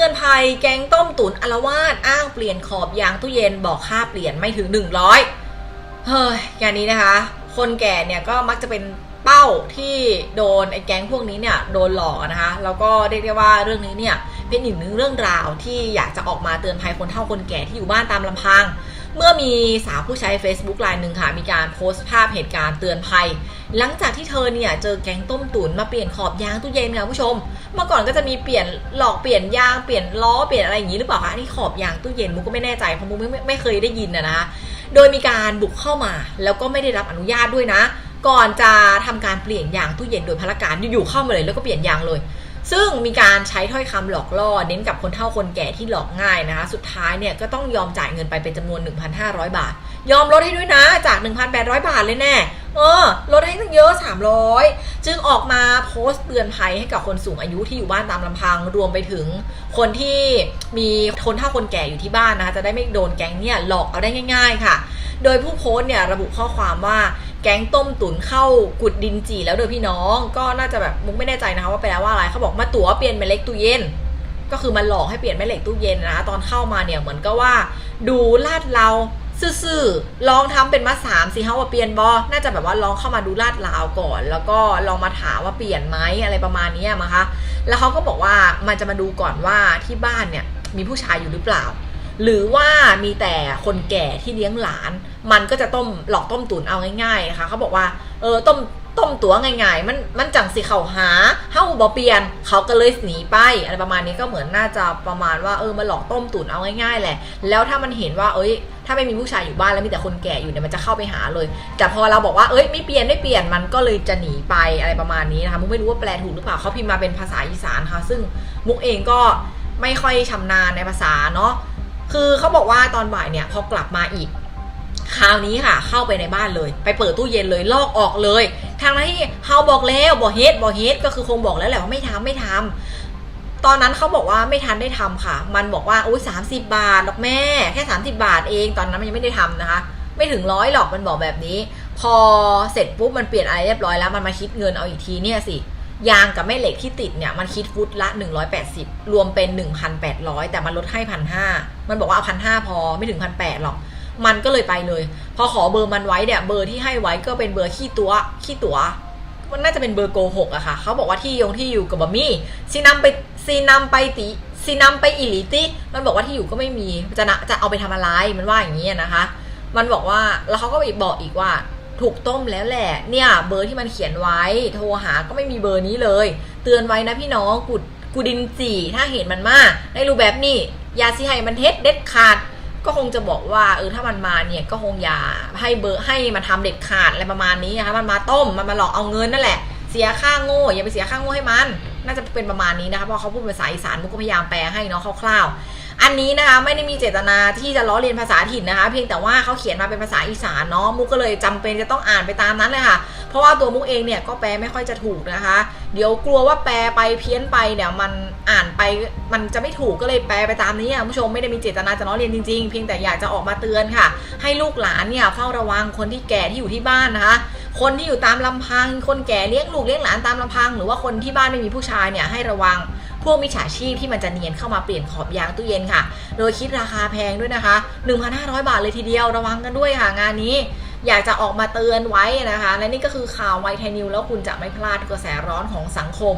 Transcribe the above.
ตือนภัยแกงต้มตุ๋นอารวาสอ้างเปลี่ยนขอบยางตู้เย็นบอกค่าเปลี่ยนไม่ถึง 100 เฮ้ยงานนี้นะคะ คนแก่เนี่ยก็มักจะเป็นเป้าที่โดนไอ้แก๊งพวกนี้เนี่ยโดนหลอกนะคะ แล้วก็เรียกได้ว่าเรื่องนี้เนี่ยเป็นอีกหนึ่งเรื่องราวที่อยากจะออกมาเตือนภัยคนเฒ่าคนแก่ที่อยู่บ้านตามลำพัง เมื่อมีสาวผู้ใช้ Facebook รายหนึ่งค่ะ มีการโพสต์ภาพเหตุการณ์เตือนภัย หลังจากที่เธอเนี่ยเจอแก๊งต้มตุ๋นมาเปลี่ยนขอบยางตู้เย็นค่ะผู้ชม เมื่อก่อนก็จะมีเปลี่ยนหลอกเปลี่ยนยางเปลี่ยนล้อเปลี่ยนอะไรอย่างนี้หรือเปล่าคะอันนี่ขอบยางตู้เย็นมุกก็ไม่แน่ใจเพราะมุกไม่ไม่เคยได้ยินนะนะโดยมีการบุกเข้ามาแล้วก็ไม่ได้รับอนุญาตด้วยนะ ก่อนจะทำการเปลี่ยนยางตู้เย็นโดยพลการอยู่ๆเข้ามาเลยแล้วก็เปลี่ยนยางเลย ซึ่งมีการใช้ถ้อยคำหลอกล่อเน้นกับคนเฒ่าคนแก่ที่หลอกง่ายนะคะ สุดท้ายเนี่ยก็ต้องยอมจ่ายเงินไปเป็นจำนวน 1,500 บาท ยอมลดให้ด้วยนะจาก 1,800 บาทเลยแน่เออลดให้ตั้งเยอะ 300 จึงออกมาโพสต์เตือนภัยให้กับคนสูงอายุที่อยู่บ้านตามลำพังรวมไปถึงคนที่มีคนเฒ่าคนแก่อยู่ที่บ้านนะคะจะได้ไม่โดนแก๊งเนี่ยหลอกเอาได้ง่าย ๆ ค่ะ โดยผู้โพสต์เนี่ยระบุข้อความว่า แก๊งต้มตุ๋นเข้ากุดดินจีแล้วโดยพี่น้อง ก็น่าจะแบบมุกไม่แน่ใจนะคะว่าแปลว่าอะไรเขาบอกมาตั๋วเปลี่ยนเป็นเล็กตู้เย็น ก็คือมาหลอกให้เปลี่ยนแม่เหล็กตู้เย็นนะตอนเข้ามาเนี่ยเหมือนก็ว่า ดูลาดเราซื่อๆลองทำเป็นมาสามสิเฮาว่าเปลี่ยนบอน่าจะแบบว่าลองเข้ามาดูลาดลาวก่อน แล้วก็ลองมาถามว่าเปลี่ยนไหมอะไรประมาณนี้มั้งคะแล้วเขาก็บอกว่ามันจะมาดูก่อนว่าที่บ้านเนี่ยมีผู้ชายอยู่หรือเปล่า หรือว่ามีแต่คนแก่ที่เลี้ยงหลาน มันก็จะต้มหลอกต้มตุ๋นเอาง่ายๆนะคะเขาบอกว่าเออต้มต้มตัวง่ายๆ มันมันจังสิเขาหาเฮ้าบอเปลี่ยน เขาก็เลยหนีไปอะไรประมาณนี้ก็เหมือนน่าจะประมาณว่าเออมาหลอกต้มตุ๋นเอาง่ายๆแหละ แล้วถ้ามันเห็นว่าเอ้ย ถ้าไม่มีผู้ชายอยู่บ้านแล้วมีแต่คนแก่อยู่เนี่ยมันจะเข้าไปหาเลย แต่พอเราบอกว่าเอ้ยไม่เปลี่ยนไม่เปลี่ยนมันก็เลยจะหนีไปอะไรประมาณนี้นะคะมุกไม่รู้ว่าแปลถูกหรือเปล่าเขาพิมพ์มาเป็นภาษาอีสานค่ะ ซึ่งมุกเองก็ไม่ค่อยชำนาญในภาษาเนาะ คือเขาบอกว่าตอนบ่ายเนี่ยพอกลับมาอีก คราวนี้ค่ะ เข้าไปในบ้านเลย ไปเปิดตู้เย็นเลยลอกออกเลย ทางนั้นที่เฮาบอกแล้วบอกเฮดบอกเฮดก็คือคงบอกแล้วแหละว่าไม่ทำไม่ทำตอนนั้นเขาบอกว่าไม่ทันได้ทำค่ะ มันบอกว่าอุ้ยสามสิบาทหรอกแม่แค่สามสิบาทเองตอนนั้นมันยังไม่ได้ทำนะคะ ไม่ถึงร้อยหรอกมันบอกแบบนี้ พอเสร็จปุ๊บมันเปลี่ยนอะไรเรียบร้อยแล้วมันมาคิดเงินเอาอีกทีเนี่ยสิ ยางกับแม่เหล็กที่ติดเนี่ยมันคิดฟุตละ 180 รวมเป็น 1,800 แต่มันลดให้พันห้ามันบอกว่าเอาพันห้าพอไม่ถึงพันแปดหรอก มันก็เลยไปเลย พอขอเบอร์มันไว้เนี่ยเบอร์ที่ให้ไว้ก็เป็นเบอร์ขี้ตัวขี้ตัว มันน่าจะเป็นเบอร์โกหกอะค่ะ เขาบอกว่าที่ยงที่อยู่กับบะมี่ซีนำไปซีนำไปติซีนำไปอิลิติมันบอกว่าที่อยู่ก็ไม่มีจะนะจะเอาไปทำอะไรมันว่าอย่างนี้นะคะ มันบอกว่าแล้วเขาก็อีกบอกอีกว่า ถูกต้มแล้วแหละ เนี่ย เบอร์ที่มันเขียนไว้ โทรหาก็ไม่มีเบอร์นี้เลย เตือนไว้นะพี่น้องกุดกูดินจีถ้าเห็นมันมาได้รู้แบบนี้ยาสิให้มันเท็จเด็ดขาด ก็คงจะบอกว่าเออถ้ามันมาเนี่ยก็คงอย่าให้เบอร์ให้มันทำเด็ดขาดอะไรประมาณนี้นะคะมันมาต้มมันมาหลอกเอาเงินนั่นแหละ เสียค่าโง่อย่าไปเสียค่าโง่ให้มัน น่าจะเป็นประมาณนี้นะคะเพราะเขาพูดภาษาอีสานมุกก็พยายามแปลให้เนาะคร่าวๆ อันนี้นะคะไม่ได้มีเจตนาที่จะล้อเลียนภาษาถิ่นนะคะ เพียงแต่ว่าเขาเขียนมาเป็นภาษาอีสานเนาะมุกก็เลยจำเป็นจะต้องอ่านไปตามนั้นเลยค่ะ เพราะว่าตัวมุกเองเนี่ยก็แปลไม่ค่อยจะถูกนะคะ เดี๋ยวกลัวว่าแปลไปเพี้ยนไปเนี่ยมันอ่านไปมันจะไม่ถูกก็เลยแปลไปตามนี้อะคุณผู้ชมไม่ได้มีเจตนาจะล้อเลียนจริงๆ เพียงแต่อยากจะออกมาเตือนค่ะ ให้ลูกหลานเนี่ยเฝ้าระวังคนที่แก่ที่อยู่ที่บ้านนะคะ คนที่อยู่ตามลำพัง คนแก่เลี้ยงลูกเลี้ยงหลานตามลำพัง หรือว่าคนที่บ้านไม่มีผู้ชายเนี่ยให้ระวัง พวกมิจฉาชีพที่มันจะเนียนเข้ามาเปลี่ยนขอบยางตู้เย็นค่ะ โดยคิดราคาแพงด้วยนะคะ 1,500 บาทเลยทีเดียวระวังกันด้วยค่ะงานนี้อยากจะออกมาเตือนไว้นะคะ และนี่ก็คือข่าวไวไทยนิวแล้วคุณจะไม่พลาดกระแสร้อนของสังคม